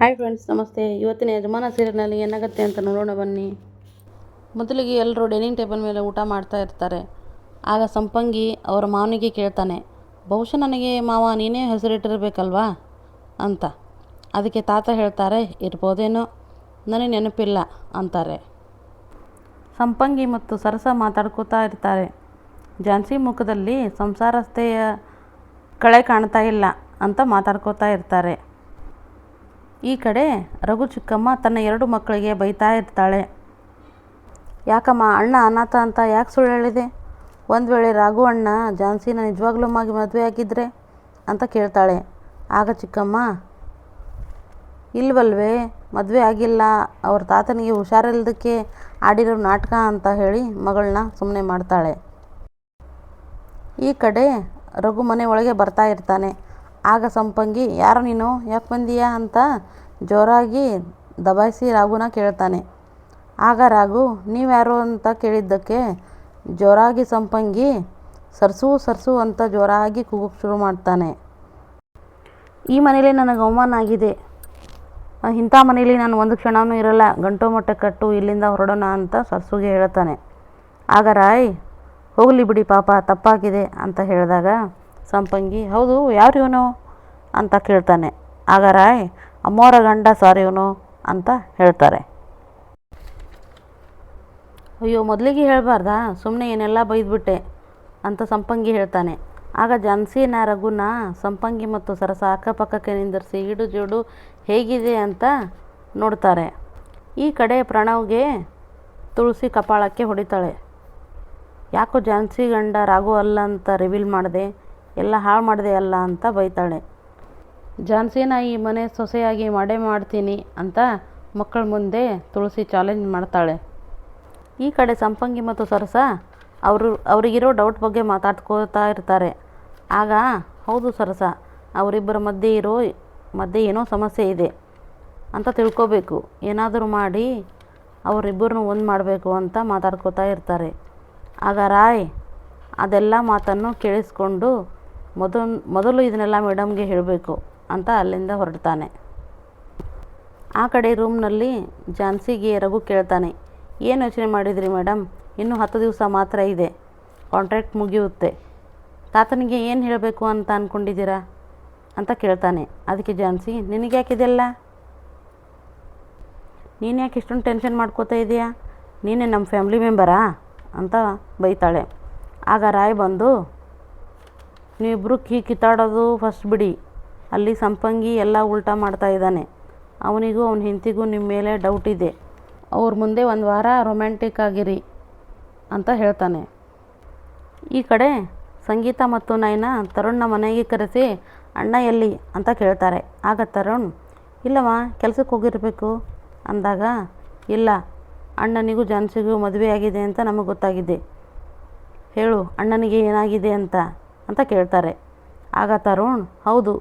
Hi friends ನಮಸ್ತೆ. ಇವತ್ತಿನ ಯಜಮಾನ ಸೀರಿಯಲ್ನಲ್ಲಿ ಏನಾಗುತ್ತೆ ಅಂತ ನೋಡೋಣ ಬನ್ನಿ. ಮೊದಲಿಗೆ ಎಲ್ಲರೂ ಡೈನಿಂಗ್ ಟೇಬಲ್ ಮೇಲೆ ಊಟ ಮಾಡ್ತಾ ಇರ್ತಾರೆ. ಆಗ ಸಂಪಂಗಿ ಅವರ ಮಾವನಿಗೆ ಕೇಳ್ತಾನೆ, ಬಹುಶಃ ನನಗೆ ಮಾವ ನೀನೇ ಹೆಸರಿಟ್ಟಿರಬೇಕಲ್ವಾ? ಅಂತ. ಅದಕ್ಕೆ ತಾತ ಹೇಳ್ತಾರೆ, ಇರ್ಬೋದೇನೋ, ನನಗೆ ನೆನಪಿಲ್ಲ, ಅಂತಾರೆ. ಸಂಪಂಗಿ ಮತ್ತು ಸರಸ ಮಾತಾಡ್ಕೋತಾ ಇರ್ತಾರೆ. ಝಾನ್ಸಿ ಮುಖದಲ್ಲಿ ಸಂಸಾರಸ್ಥೆಯ ಕಳೆ ಕಾಣ್ತಾ ಇಲ್ಲ ಅಂತ ಮಾತಾಡ್ಕೋತಾ ಇರ್ತಾರೆ. ಈ ಕಡೆ ರಘು ಚಿಕ್ಕಮ್ಮ ತನ್ನ ಎರಡು ಮಕ್ಕಳಿಗೆ ಬೈತಾ ಇರ್ತಾಳೆ. ಯಾಕಮ್ಮ, ಅಣ್ಣ ಅನಾಥ ಅಂತ ಯಾಕೆ ಸುಳ್ಳು ಹೇಳಿದೆ? ಒಂದು ವೇಳೆ ರಾಘು ಅಣ್ಣ ಝಾನ್ಸಿನ ನಿಜವಾಗ್ಲೂ ಮಗಿ ಮದುವೆ ಆಗಿದ್ರೆ ಅಂತ ಕೇಳ್ತಾಳೆ. ಆಗ ಚಿಕ್ಕಮ್ಮ, ಇಲ್ವಲ್ವೇ, ಮದುವೆ ಆಗಿಲ್ಲ, ಅವ್ರ ತಾತನಿಗೆ ಹುಷಾರಿಲ್ಲದಕ್ಕೆ ಆಡಿರೋ ನಾಟಕ ಅಂತ ಹೇಳಿ ಮಗಳನ್ನ ಸುಮ್ಮನೆ ಮಾಡ್ತಾಳೆ. ಈ ಕಡೆ ರಘು ಮನೆ ಒಳಗೆ ಬರ್ತಾ ಇರ್ತಾನೆ. ಆಗ ಸಂಪಂಗಿ, ಯಾರು ನೀನು? ಯಾಕೆ ಬಂದೀಯಾ? ಅಂತ ಜೋರಾಗಿ ದಬಾಯಿಸಿ ರಾಘುನ ಕೇಳ್ತಾನೆ. ಆಗ ರಾಘು ನೀವ್ಯಾರು ಅಂತ ಕೇಳಿದ್ದಕ್ಕೆ ಜೋರಾಗಿ ಸಂಪಂಗಿ ಸರ್ಸು ಸರ್ಸು ಅಂತ ಜೋರಾಗಿ ಕೂಗೋಕ್ಕೆ ಶುರು ಮಾಡ್ತಾನೆ. ಈ ಮನೇಲಿ ನನಗೆ ಅವಮಾನ ಆಗಿದೆ. ಇಂಥ ಮನೇಲಿ ನಾನು ಒಂದು ಕ್ಷಣವೂ ಇರಲ್ಲ. ಗಂಟು ಮೊಟ್ಟೆ ಕಟ್ಟು, ಇಲ್ಲಿಂದ ಹೊರಡೋಣ ಅಂತ ಸರ್ಸುಗೆ ಹೇಳ್ತಾನೆ. ಆಗ ರಾಯ್, ಹೋಗಲಿ ಬಿಡಿ ಪಾಪ, ತಪ್ಪಾಗಿದೆ ಅಂತ ಹೇಳಿದಾಗ ಸಂಪಂಗಿ, ಹೌದು, ಯಾರು ಇವನು? ಅಂತ ಕೇಳ್ತಾನೆ. ಆಗ ರಾಯ್ ಅಮ್ಮೋರ ಗಂಡ ಸಾರ್ ಇವನು? ಅಂತ ಹೇಳ್ತಾರೆ. ಅಯ್ಯೋ, ಮೊದಲಿಗೆ ಹೇಳಬಾರ್ದಾ? ಸುಮ್ಮನೆ ಏನೆಲ್ಲ ಬೈದ್ಬಿಟ್ಟೆ? ಅಂತ ಸಂಪಂಗಿ ಹೇಳ್ತಾನೆ. ಆಗ ಜಾನ್ಸಿನ ರಘುನ ಸಂಪಂಗಿ ಮತ್ತು ಸರಸ ಅಕ್ಕಪಕ್ಕಕ್ಕೆ ನಿಂದಿರಿಸಿ ಇಡು ಜೋಡು ಹೇಗಿದೆ ಅಂತ ನೋಡ್ತಾರೆ. ಈ ಕಡೆ ಪ್ರಣವ್ಗೆ ತುಳಸಿ ಕಪಾಳಕ್ಕೆ ಹೊಡಿತಾಳೆ. ಯಾಕೋ ಜಾನ್ಸಿ ಗಂಡ ರಾಘು ಅಲ್ಲ ಅಂತ ರಿವೀಲ್ ಮಾಡಿದೆ? ಎಲ್ಲ ಹಾಳು ಮಾಡಿದೆ ಅಲ್ಲ ಅಂತ ಬೈತಾಳೆ. ಝಾನ್ಸಿನ ಈ ಮನೆ ಸೊಸೆಯಾಗಿ ಮಾಡೇ ಮಾಡ್ತೀನಿ ಅಂತ ಮಕ್ಕಳ ಮುಂದೆ ತುಳಸಿ ಚಾಲೆಂಜ್ ಮಾಡ್ತಾಳೆ. ಈ ಕಡೆ ಸಂಪಂಗಿ ಮತ್ತು ಸರಸ ಅವರು, ಅವರಿಗಿರೋ ಡೌಟ್ ಬಗ್ಗೆ ಮಾತಾಡ್ಕೋತಾ ಇರ್ತಾರೆ. ಆಗ, ಹೌದು ಸರಸ, ಅವರಿಬ್ಬರ ಮಧ್ಯೆ ಇರೋ, ಮಧ್ಯೆ ಏನೋ ಸಮಸ್ಯೆ ಇದೆ ಅಂತ ತಿಳ್ಕೋಬೇಕು. ಏನಾದರೂ ಮಾಡಿ ಅವರಿಬ್ಬರನ್ನು ಒಂದು ಮಾಡಬೇಕು ಅಂತ ಮಾತಾಡ್ಕೋತಾ ಇರ್ತಾರೆ. ಆಗ ರಾಯ್ ಅದೆಲ್ಲ ಮಾತನ್ನು ಕೇಳಿಸ್ಕೊಂಡು ಮೊದಲು ಮೊದಲು ಇದನ್ನೆಲ್ಲ ಮೇಡಮ್ಗೆ ಹೇಳಬೇಕು ಅಂತ ಅಲ್ಲಿಂದ ಹೊರಡ್ತಾನೆ. ಆ ಕಡೆ ರೂಮ್ನಲ್ಲಿ ಝಾನ್ಸಿಗೆ ರಘು ಕೇಳ್ತಾನೆ, ಏನು ಯೋಚನೆ ಮಾಡಿದ್ರಿ ಮೇಡಮ್? ಇನ್ನೂ ಹತ್ತು ದಿವಸ ಮಾತ್ರ ಇದೆ. ಕಾಂಟ್ರಾಕ್ಟ್ ಮುಗಿಯುತ್ತೆ. ತಾತನಿಗೆ ಏನು ಹೇಳಬೇಕು ಅಂತ ಅಂದ್ಕೊಂಡಿದ್ದೀರಾ ಅಂತ ಕೇಳ್ತಾನೆ. ಅದಕ್ಕೆ ಝಾನ್ಸಿ, ನಿನಗೆ ಯಾಕಿದೆಲ್ಲ ನೀನು ಯಾಕೆ ಇಷ್ಟೊಂದು ಟೆನ್ಷನ್ ಮಾಡ್ಕೋತಾ ಇದೆಯಾ? ನೀನೇ ನಮ್ಮ ಫ್ಯಾಮ್ಲಿ ಮೆಂಬರಾ? ಅಂತ ಬೈತಾಳೆ. ಆಗ ರಾಯ್ ಬಂದು ನೀವಿಬ್ಬರು ಕೀ ಕಿತ್ತಾಡೋದು ಫಸ್ಟ್ ಬಿಡಿ. ಅಲ್ಲಿ ಸಂಪಂಗಿ ಎಲ್ಲ ಉಲ್ಟಾ ಮಾಡ್ತಾ ಇದ್ದಾನೆ. ಅವನಿಗೂ ಅವನ ಹೆಂಡತಿಗೂ ನಿಮ್ಮ ಮೇಲೆ ಡೌಟ್ ಇದೆ. ಅವ್ರ ಮುಂದೆ ಒಂದು ವಾರ ರೊಮ್ಯಾಂಟಿಕ್ ಆಗಿರಿ ಅಂತ ಹೇಳ್ತಾನೆ. ಈ ಕಡೆ ಸಂಗೀತ ಮತ್ತು ನಯನ ತರುಣ್ನ ಮನೆಗೆ ಕರೆಸಿ, ಅಣ್ಣ ಎಲ್ಲಿ? ಅಂತ ಕೇಳ್ತಾರೆ. ಆಗ ತರುಣ್, ಇಲ್ಲವ ಕೆಲಸಕ್ಕೆ ಹೋಗಿರಬೇಕು. ಅಂದಾಗ, ಇಲ್ಲ, ಅಣ್ಣನಿಗೂ ಜಾನ್ಸಿಗೂ ಮದುವೆ ಆಗಿದೆ ಅಂತ ನಮಗೆ ಗೊತ್ತಾಗಿದೆ. ಹೇಳು, ಅಣ್ಣನಿಗೆ ಏನಾಗಿದೆ ಅಂತ. ಅಂತ ಕೇಳ್ತಾರೆ. ಆಗ ತರುಣ್, ಹೌದು,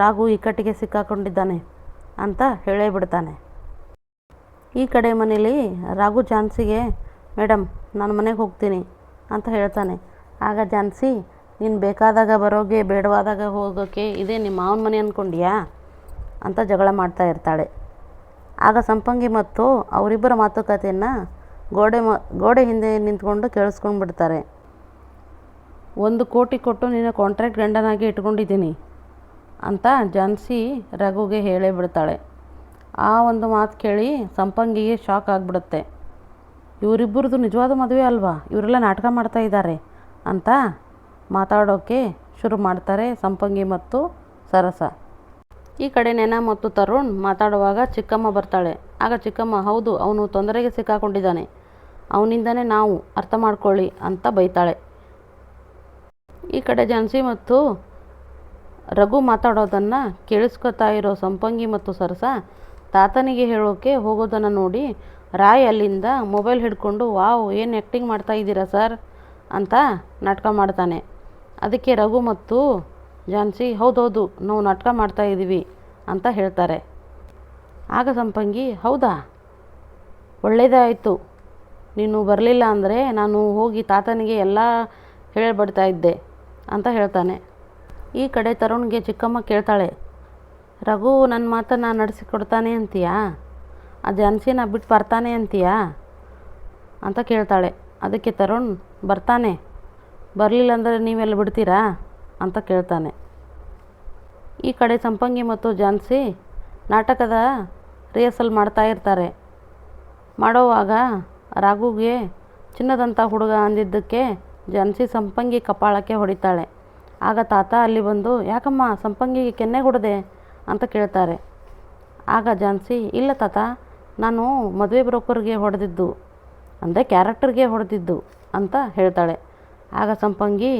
ರಾಘು ಇಕ್ಕಟ್ಟಿಗೆ ಸಿಕ್ಕಾಕೊಂಡಿದ್ದಾನೆ ಅಂತ ಹೇಳೇ ಬಿಡ್ತಾನೆ. ಈ ಕಡೆ ಮನೇಲಿ ರಾಘು ಝಾನ್ಸಿಗೆ ಮೇಡಮ್ ನಾನು ಮನೆಗೆ ಹೋಗ್ತೀನಿ ಅಂತ ಹೇಳ್ತಾನೆ. ಆಗ ಝಾನ್ಸಿ ನೀನು ಬೇಕಾದಾಗ ಬರೋಗೆ ಬೇಡವಾದಾಗ ಹೋಗೋಕ್ಕೆ ಇದೇ ನಿಮ್ಮ ಮಾವನ ಮನೆ ಅಂದ್ಕೊಂಡ್ಯಾ ಅಂತ ಜಗಳ ಮಾಡ್ತಾ ಇರ್ತಾಳೆ. ಆಗ ಸಂಪಂಗಿ ಮತ್ತು ಅವರಿಬ್ಬರ ಮಾತುಕತೆಯನ್ನು ಗೋಡೆ ಮ, ಗೋಡೆ ಹಿಂದೆ ನಿಂತ್ಕೊಂಡು ಕೇಳಿಸ್ಕೊಂಡು ಬಿಡ್ತಾರೆ ಒಂದು ಕೋಟಿ ಕೊಟ್ಟು ನಿನ್ನ ಕಾಂಟ್ರಾಕ್ಟ್ ಗಂಡನಾಗಿ ಇಟ್ಕೊಂಡಿದ್ದೀನಿ ಅಂತ ಜಾನ್ಸಿ ರಘುಗೆ ಹೇಳೇ ಬಿಡ್ತಾಳೆ. ಆ ಒಂದು ಮಾತು ಕೇಳಿ ಸಂಪಂಗಿಗೆ ಶಾಕ್ ಆಗಿಬಿಡುತ್ತೆ. ಇವರಿಬ್ಬರದು ನಿಜವಾದ ಮದುವೆ ಅಲ್ವಾ? ಇವರೆಲ್ಲ ನಾಟಕ ಮಾಡ್ತಾ ಇದ್ದಾರೆ ಅಂತ ಮಾತಾಡೋಕ್ಕೆ ಶುರು ಮಾಡ್ತಾರೆ ಸಂಪಂಗಿ ಮತ್ತು ಸರಸ. ಈ ಕಡೆ ನೆನ ಮತ್ತು ತರುಣ್ ಮಾತಾಡುವಾಗ ಚಿಕ್ಕಮ್ಮ ಬರ್ತಾಳೆ. ಆಗ ಚಿಕ್ಕಮ್ಮ, ಹೌದು, ಅವನು ತೊಂದರೆಗೆ ಸಿಕ್ಕಾಕೊಂಡಿದ್ದಾನೆ. ಅವನಿಂದನೇ ನಾವು ಅರ್ಥ ಮಾಡ್ಕೊಳ್ಳಿ ಅಂತ ಬೈತಾಳೆ. ಈ ಕಡೆ ಝಾನ್ಸಿ ಮತ್ತು ರಘು ಮಾತಾಡೋದನ್ನು ಕೇಳಿಸ್ಕೊತಾ ಇರೋ ಸಂಪಂಗಿ ಮತ್ತು ಸರಸ ತಾತನಿಗೆ ಹೇಳೋಕೆ ಹೋಗೋದನ್ನು ನೋಡಿ ರಾಯ್ ಅಲ್ಲಿಂದ ಮೊಬೈಲ್ ಹಿಡ್ಕೊಂಡು, ವಾವ್, ಏನು ಆ್ಯಕ್ಟಿಂಗ್ ಮಾಡ್ತಾ ಇದ್ದೀರಾ ಸರ್? ಅಂತ ನಾಟಕ ಮಾಡ್ತಾನೆ. ಅದಕ್ಕೆ ರಘು ಮತ್ತು ಝಾನ್ಸಿ ಹೌದೌದು, ನಾವು ನಾಟಕ ಮಾಡ್ತಾ ಇದ್ದೀವಿ ಅಂತ ಹೇಳ್ತಾರೆ. ಆಗ ಸಂಪಂಗಿ, ಹೌದಾ? ಒಳ್ಳೆಯದೇ ಆಯಿತು. ನೀನು ಬರಲಿಲ್ಲ ಅಂದರೆ ನಾನು ಹೋಗಿ ತಾತನಿಗೆ ಎಲ್ಲ ಹೇಳಿಬಿಡ್ತಾ ಇದ್ದೆ. ಅಂತ ಹೇಳ್ತಾನೆ. ಈ ಕಡೆ ತರುಣ್ಗೆ ಚಿಕ್ಕಮ್ಮ ಕೇಳ್ತಾಳೆ, ರಘು ನನ್ನ ಮಾತನ್ನು ನಡೆಸಿಕೊಡ್ತಾನೆ ಅಂತೀಯಾ? ಆ ಝಾನ್ಸಿನ ಬಿಟ್ಟು ಬರ್ತಾನೆ ಅಂತೀಯಾ? ಅಂತ ಕೇಳ್ತಾಳೆ. ಅದಕ್ಕೆ ತರುಣ್, ಬರ್ತಾನೆ. ಬರಲಿಲ್ಲ ಅಂದರೆ ನೀವೆಲ್ಲ ಬಿಡ್ತೀರಾ? ಅಂತ ಕೇಳ್ತಾನೆ. ಈ ಕಡೆ ಸಂಪಂಗಿ ಮತ್ತು ಜಾನ್ಸಿ ನಾಟಕದ ರಿಹರ್ಸಲ್ ಮಾಡ್ತಾ ಇರ್ತಾರೆ. ಮಾಡೋವಾಗ ರಾಘುಗೆ ಚಿನ್ನದಂಥ ಹುಡುಗ ಅಂದಿದ್ದಕ್ಕೆ ಝಾನ್ಸಿ ಸಂಪಂಗಿ ಕಪಾಳಕ್ಕೆ ಹೊಡಿತಾಳೆ. ಆಗ ತಾತ ಅಲ್ಲಿ ಬಂದು, ಯಾಕಮ್ಮ, ಸಂಪಂಗಿಗೆ ಕೆನ್ನೆ ಹೊಡೆದೆ ಅಂತ ಕೇಳ್ತಾರೆ. ಆಗ ಝಾನ್ಸಿ, ಇಲ್ಲ ತಾತ, ನಾನು ಮದುವೆ ಬ್ರೋಕರ್ಗೆ ಹೊಡೆದಿದ್ದು, ಅಂದರೆ ಕ್ಯಾರೆಕ್ಟರ್ಗೆ ಹೊಡೆದಿದ್ದು, ಅಂತ ಹೇಳ್ತಾಳೆ. ಆಗ ಸಂಪಂಗಿ,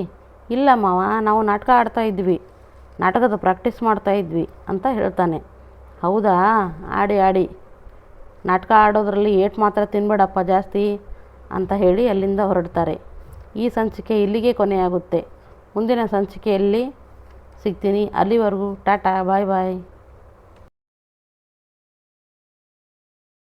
ಇಲ್ಲ ಮಾವ, ನಾವು ನಾಟಕ ಆಡ್ತಾ ಇದ್ವಿ, ನಾಟಕದ ಪ್ರಾಕ್ಟೀಸ್ ಮಾಡ್ತಾ ಇದ್ವಿ, ಅಂತ ಹೇಳ್ತಾನೆ. ಹೌದಾ? ಆಡಿ ಆಡಿ. ನಾಟಕ ಆಡೋದ್ರಲ್ಲಿ ಏಟು ಮಾತ್ರ ತಿನ್ಬೇಡಪ್ಪ ಜಾಸ್ತಿ, ಅಂತ ಹೇಳಿ ಅಲ್ಲಿಂದ ಹೊರಡ್ತಾರೆ. ಈ ಸಂಚಿಕೆ ಇಲ್ಲಿಗೆ ಕೊನೆಯಾಗುತ್ತೆ. ಮುಂದಿನ ಸಂಚಿಕೆಯಲ್ಲಿ ಸಿಗ್ತೀನಿ. ಅಲ್ಲಿವರೆಗೂ ಟಾಟಾ ಬಾಯ್ ಬಾಯ್.